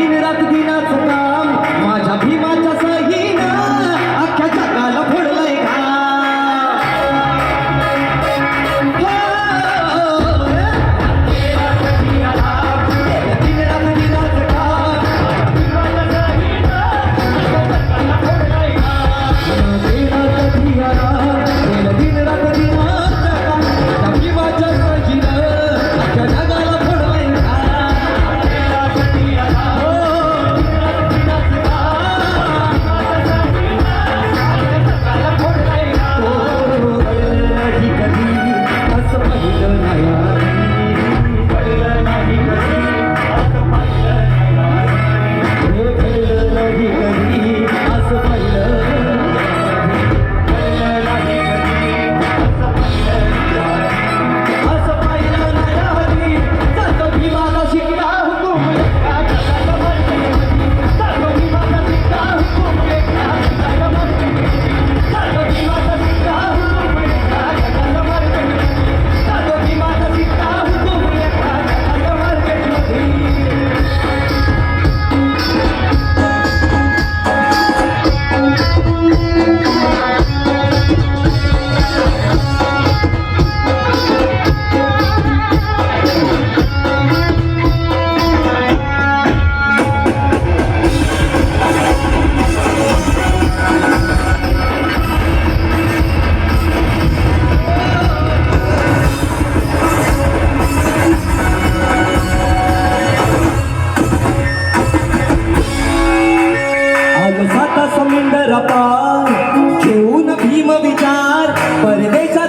Dina Ratu Dina समुंदर पार घेऊन भीम विचार. परदेश